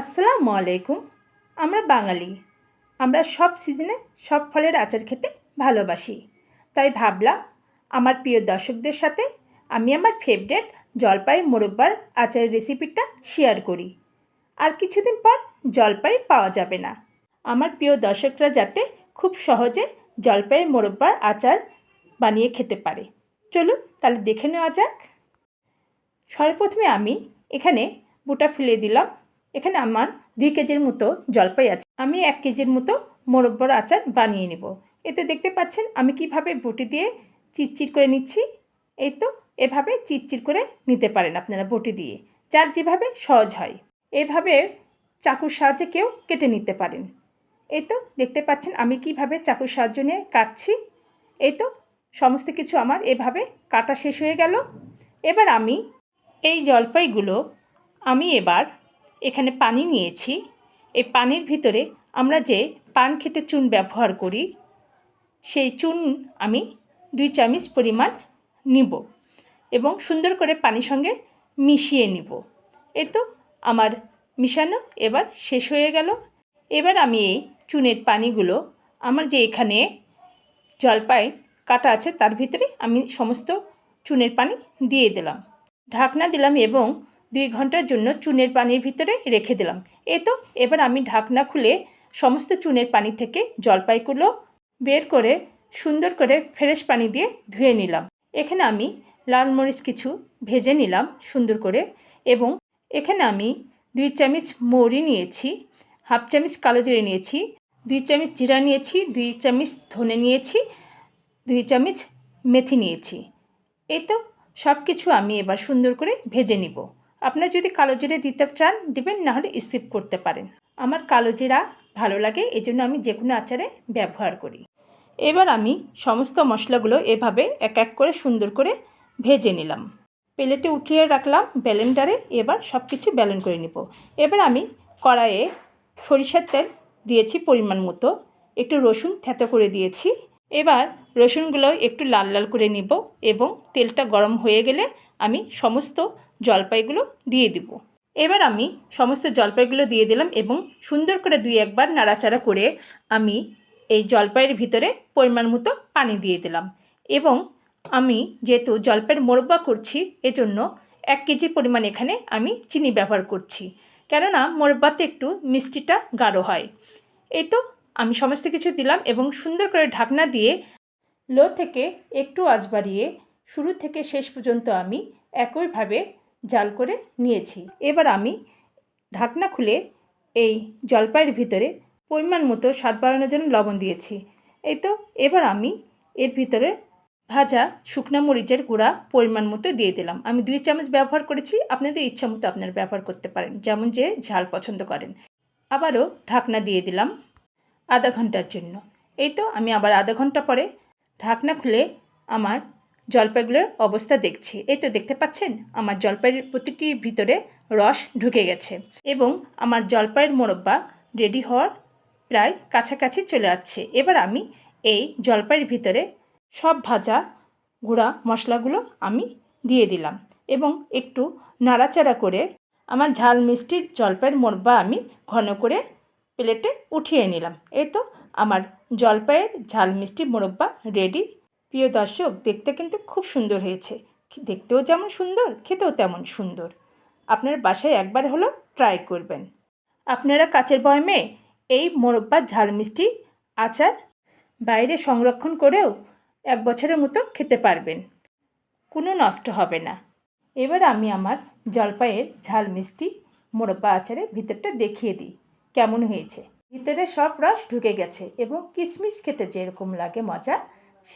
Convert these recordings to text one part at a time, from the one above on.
আসসালামু আলাইকুম। আমরা বাঙালি। আমরা সব সিজনে সব ফলের আচার খেতে ভালোবাসি। তাই ভাবলাম, আমার প্রিয় দর্শকদের সাথে আমি আমার ফেভারেট জলপাই মোরব্বার আচারের রেসিপিটা শেয়ার করি। আর কিছুদিন পর জলপাই পাওয়া যাবে না। আমার প্রিয় দর্শকরা যাতে খুব সহজে জলপাই মোরব্বার আচার বানিয়ে খেতে পারে। চলুন তাহলে দেখে নেওয়া যাক। সর্বপ্রথমে আমি এখানে বুটা ফেলে দিলাম এখানে আমার দুই কেজির মতো জলপাই আছে। আমি এক কেজির মতো মোরব্বর আচার বানিয়ে নেব। এতে দেখতে পাচ্ছেন আমি কীভাবে বটি দিয়ে চিটচিট করে নিচ্ছি। এই তো, এভাবে চিটচিট করে নিতে পারেন আপনারা বটি দিয়ে। যার যেভাবে সহজ হয়। এভাবে চাকুর সাহায্যে কেউ কেটে নিতে পারেন। এই তো, দেখতে পাচ্ছেন আমি কীভাবে চাকুর সাহায্য নিয়ে কাটছি। এই তো, সমস্ত কিছু আমার এভাবে কাটা শেষ হয়ে গেল। এবার আমি এই জলপাইগুলো আমি এবার এখানে পানি নিয়েছি। এই পানির ভিতরে আমরা যে পান খেতে চুন ব্যবহার করি, সেই চুন আমি দুই চামচ পরিমাণ নিব এবং সুন্দর করে পানির সঙ্গে মিশিয়ে নিব। এ তো আমার মিশানো এবার শেষ হয়ে গেল। এবার আমি এই চুনের পানিগুলো আমার যে এখানে জলপাই কাটা আছে তার ভিতরে আমি সমস্ত চুনের পানি দিয়ে দিলাম। ঢাকনা দিলাম এবং দুই ঘণ্টার জন্য চুনের পানির ভিতরে রেখে দিলাম। এ তো, এবার আমি ঢাকনা খুলে সমস্ত চুনের পানি থেকে জলপাইগুলো বের করে সুন্দর করে ফ্রেশ পানি দিয়ে ধুয়ে নিলাম। এখানে আমি লাল মরিচ কিছু ভেজে নিলাম সুন্দর করে এবং এখানে আমি দুই চামচ মৌরি নিয়েছি, হাফ চামচ কালো জিরে নিয়েছি, দুই চামচ জিরা নিয়েছি, দুই চামচ ধনে নিয়েছি, দুই চামচ মেথি নিয়েছি। এই তো সব কিছু আমি এবার সুন্দর করে ভেজে নিব। আপনারা যদি কালো জিরে দিতে চান, দিবেন, নাহলে স্কিপ করতে পারেন। আমার কালো জিরা ভালো লাগে এই জন্য আমি যে কোনো আচারে ব্যবহার করি। এবার আমি সমস্ত মশলাগুলো এভাবে এক এক করে সুন্দর করে ভেজে নিলাম। প্লেটে উঠিয়ে রাখলাম ব্যালেন্ডারে এবার সব কিছু ব্যালেন করে নিব। এবার আমি কড়াইয়ে সরিষার তেল দিয়েছি পরিমাণ মতো, একটু রসুন থেতো করে দিয়েছি। এবার রসুনগুলো একটু লাল লাল করে নিব এবং তেলটা গরম হয়ে গেলে আমি সমস্ত জলপাইগুলো দিয়ে দিব। এবার আমি সমস্ত জলপাইগুলো দিয়ে দিলাম এবং সুন্দর করে দুই একবার নাড়াচাড়া করে আমি এই জলপাইয়ের ভিতরে পরিমাণ মতো পানি দিয়ে দিলাম এবং আমি যেহেতু জলপাইয়ের মোরব্বা করছি, এজন্য এক কেজি পরিমাণ এখানে আমি চিনি ব্যবহার করছি। কেননা মোরব্বাতে একটু মিষ্টিটা গাঢ় হয়। এই তো আমি সমস্ত কিছু দিলাম এবং সুন্দর করে ঢাকনা দিয়ে লো থেকে একটু আঁচ বাড়িয়ে শুরু থেকে শেষ পর্যন্ত আমি একইভাবে জাল করে নিয়েছি। এবার আমি ঢাকনা খুলে এই জলপাইয়ের ভিতরে পরিমাণ মতো স্বাদ বাড়ানোর জন্য লবণ দিয়েছি। এই তো, এবার আমি এর ভিতরে ভাজা শুকনা মরিচের গুঁড়া পরিমাণ মতো দিয়ে দিলাম। আমি দুই চামচ ব্যবহার করেছি, আপনাদের ইচ্ছা মতো আপনারা ব্যবহার করতে পারেন, যেমন যে ঝাল পছন্দ করেন। আবারও ঢাকনা দিয়ে দিলাম আধা ঘণ্টার জন্য। এই তো, আমি আবার আধা ঘণ্টা পরে ঢাকনা খুলে আমার জলপাইগুলোর অবস্থা দেখছি। এই তো দেখতে পাচ্ছেন, আমার জলপাইয়ের প্রতিটির ভিতরে রস ঢুকে গেছে এবং আমার জলপাইয়ের মোরব্বা রেডি হওয়ার প্রায় কাছাকাছি চলে যাচ্ছে এবার আমি এই জলপাইয়ের ভিতরে সব ভাজা গুঁড়া মশলাগুলো আমি দিয়ে দিলাম এবং একটু নাড়াচাড়া করে আমার ঝাল মিষ্টির জলপাইয়ের মোরব্বা আমি ঘন করে প্লেটে উঠিয়ে নিলাম। এই তো আমার জলপাইয়ের ঝাল মিষ্টি মোরব্বা রেডি প্রিয় দর্শক, দেখতে কিন্তু খুব সুন্দর হয়েছে। দেখতেও যেমন সুন্দর, খেতেও তেমন সুন্দর। আপনার বাসায় একবার হলো ট্রাই করবেন। আপনারা কাচের বয়মে এই মোরব্বা ঝাল মিষ্টি, আচার বাইরে সংরক্ষণ করেও এক বছরের মতো খেতে পারবেন। কোনো নষ্ট হবে না। এবার আমি আমার জলপাইয়ের ঝাল মিষ্টি, মোরব্বা আচারের ভিতরটা দেখিয়ে দিই, কেমন হয়েছে। ভিতরে সব রস ঢুকে গেছে এবং কিচমিচ খেতে যেরকম লাগে, মজা,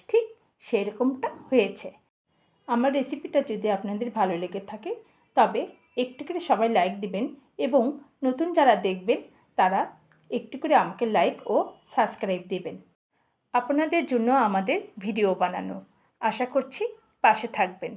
ঠিক সেরকমটা হয়েছে। আমার রেসিপিটা যদি আপনাদের ভালো লেগে থাকে, তবে একটু করে সবাই লাইক দিবেন এবং নতুন যারা দেখবেন, তারা একটু করে আমাকে লাইক ও সাবস্ক্রাইব দেবেন। আপনাদের জন্য আমাদের ভিডিও বানানো। আশা করছি পাশে থাকবেন।